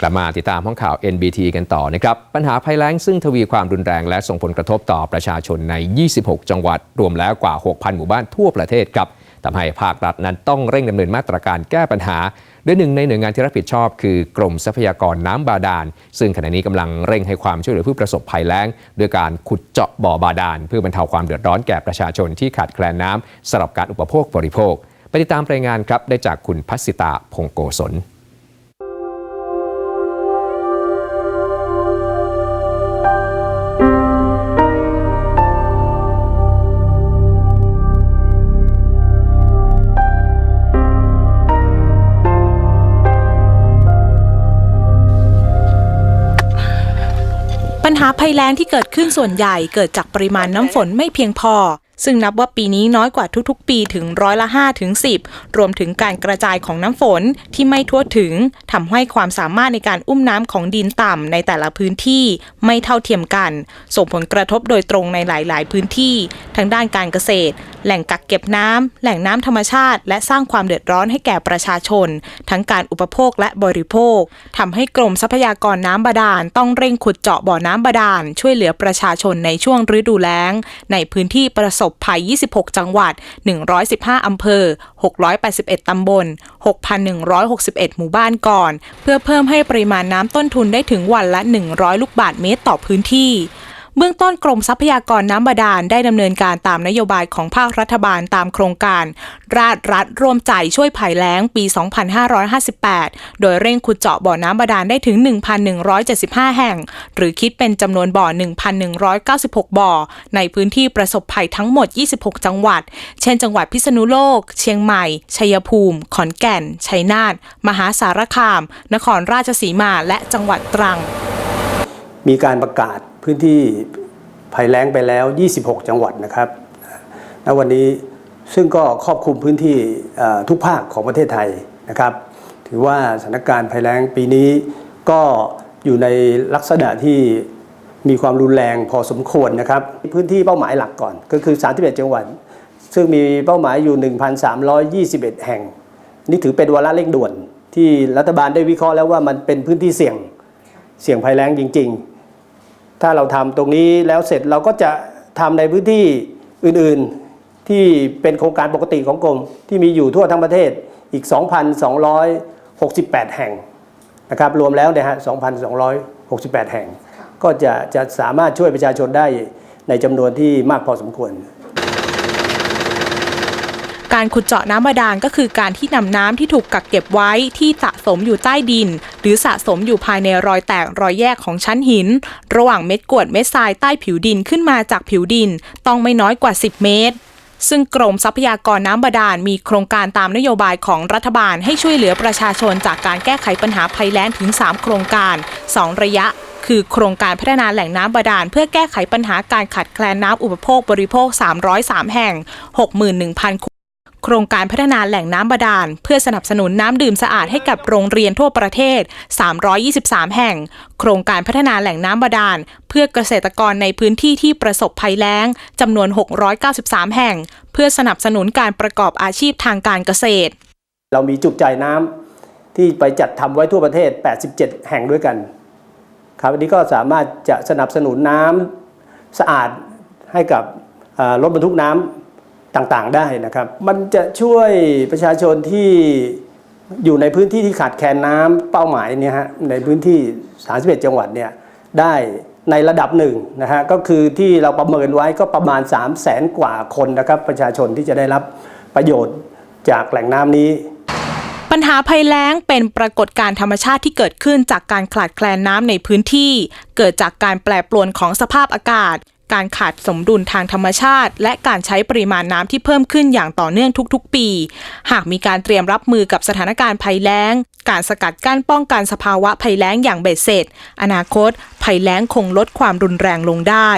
กลับมาติดตามห้องข่าว NBT กันต่อนะครับ ปัญหาภัยแล้งซึ่งทวีความรุนแรงและส่งผลกระทบต่อประชาชนใน 26 จังหวัด รวมแล้วกว่า 6,000 หมู่บ้านทั่วประเทศครับทำให้ภาครัฐนั้นต้องเร่งดำเนินมาตรการแก้ปัญหา โดยหนึ่งในหน่วยงานที่รับผิดชอบคือกรมทรัพยากรน้ำบาดาล ซึ่งขณะนี้กำลังเร่งให้ความช่วยเหลือผู้ประสบภัยแล้งด้วยการขุดเจาะบ่อบาดาลเพื่อบรรเทาความเดือดร้อนแก่ประชาชนที่ขาดแคลนน้ำสำหรับการอุปโภคบริโภค ไปติดตามรายงานครับได้จากคุณพัสิตาพงโกศล หาภัยแล้งที่เกิดขึ้นส่วนใหญ่เกิดจากปริมาณน้ำฝนไม่เพียงพอ ซึ่งนับว่าปีนี้น้อยกว่าทุกๆ ปีถึงร้อยละ5ถึง10 รวมถึงการกระจายของน้ำฝนที่ไม่ทั่วถึงทำให้ความสามารถในการอุ้มน้ำของดินต่ำในแต่ละพื้นที่ไม่เท่าเทียมกัน ส่งผลกระทบโดยตรงในหลาย ๆ พื้นที่ ทั้งด้านการเกษตร แหล่งกักเก็บน้ำแหล่งน้ำธรรมชาติ และสร้างความเดือดร้อนให้แก่ประชาชน ทั้งการอุปโภคและบริโภคทำให้กรมทรัพยากรน้ำบาดาลต้องเร่งขุดเจาะบ่อน้ำบาดาลช่วยเหลือประชาชนในช่วงฤดูแล้ง ในพื้นที่ประสบภัย 26 จังหวัด 115 อำเภอ 681 ตำบล 6,161 หมู่บ้านก่อน เพื่อเพิ่มให้ปริมาณน้ำต้นทุนได้ถึงวันละ 100 ลูกบาทเมตรต่อพื้นที่ เบื้องต้นกรมทรัพยากรน้ำบาดาลได้ดำเนินการตามนโยบายของภาครัฐบาลตามโครงการ ราชรัฐร่วมใจช่วยภัยแล้งปี 2558 โดยเร่งขุดเจาะบ่อน้ำบาดาลได้ถึง 1,175 แห่ง หรือคิดเป็นจำนวนบ่อ 1,196 บ่อ ในพื้นที่ประสบภัยทั้งหมด 26 จังหวัด เช่น จังหวัดพิษณุโลก เชียงใหม่ ชัยภูมิ ขอนแก่น ชัยนาท มหาสารคาม นครราชสีมา และจังหวัดตรัง มีการประกาศพื้นที่ภัยแล้งไปแล้ว 26 จังหวัดนะครับณวันนี้ซึ่งก็ครอบคลุมพื้นที่ทุกภาคของประเทศไทยนะครับ ถือว่าสถานการณ์ภัยแล้งปีนี้ก็อยู่ในลักษณะที่มีความรุนแรงพอสมควรนะครับ พื้นที่เป้าหมายหลักก่อนก็คือ 31 จังหวัด ซึ่งมีเป้าหมายอยู่ 1,321 แห่ง นี่ถือเป็นวาระเร่งด่วน ที่รัฐบาลได้วิเคราะห์แล้วว่ามันเป็นพื้นที่เสี่ยงเสี่ยงภัยแล้งจริง ๆ ถ้าเราทำตรงนี้แล้วเสร็จเราก็จะทำในพื้นที่อื่นๆที่เป็นโครงการปกติของกรมที่มีอยู่ทั่วทั้งประเทศอีก 2,268 แห่งนะครับรวมแล้วเนี่ยฮะ 2,268 แห่ง ก็จะจะสามารถช่วยประชาชนได้ในจำนวนที่มากพอสมควร การขุดเจาะน้ำบาดาลก็คือการที่นำน้ำที่ถูกกักเก็บไว้ที่สะสมอยู่ใต้ดิน หรือสะสมอยู่ภายในรอยแตกรอยแยกของชั้นหิน ระหว่างเม็ดกรวดเม็ดทรายใต้ผิวดินขึ้นมาจากผิวดิน ต้องไม่น้อยกว่า 10 เมตรซึ่งกรมทรัพยากรน้ำบาดาลมีโครงการตามนโยบายของรัฐบาลให้ช่วยเหลือประชาชนจากการแก้ไขปัญหาภัยแล้งถึง 3 โครงการ 2 ระยะ คือโครงการพัฒนาแหล่งน้ำบาดาลเพื่อแก้ไขปัญหาการขาดแคลนน้ำอุปโภคบริโภค 303 แห่ง 61,000 โครงการพัฒนาแหล่งน้ำบาดาล เพื่อสนับสนุนน้ำดื่มสะอาดให้กับโรงเรียนทั่วประเทศ 323 แห่ง โครงการพัฒนาแหล่งน้ำบาดาล เพื่อเกษตรกรในพื้นที่ที่ประสบภัยแล้งจำนวน 693 แห่ง เพื่อสนับสนุนการประกอบอาชีพทางการเกษตร เรามีจุดจ่ายน้ำที่ไปจัดทำไว้ทั่วประเทศ 87 แห่งด้วยกันครับอันนี้ก็สามารถจะสนับสนุนน้ำสะอาดให้กับรถบรรทุกน้ำ ต่างๆได้นะครับ มันจะช่วยประชาชนที่อยู่ในพื้นที่ที่ขาดแคลนน้ำเป้าหมายเนี่ยฮะในพื้นที่ 31 จังหวัดเนี่ยได้ในระดับหนึ่งนะฮะก็คือที่เราประเมินไว้ก็ประมาณ 3 0 0แสนกว่าคนนะครับ ประชาชนที่จะได้รับประโยชน์จากแหล่งน้ำนี้ ปัญหาภัยแล้งเป็นปรากฏการณ์ธรรมชาติที่เกิดขึ้นจากการขาดแคลนน้ำในพื้นที่ เกิดจากการแปรปรวนของสภาพอากาศ การขาดสมดุลทางธรรมชาติ และการใช้ปริมาณน้ำที่เพิ่มขึ้นอย่างต่อเนื่องทุกๆ ปี หากมีการเตรียมรับมือกับสถานการณ์ภัยแล้ง การสกัดกั้นป้องกันสภาวะภัยแล้งอย่างเบ็ดเสร็จ อนาคตภัยแล้งคงลดความรุนแรงลงได้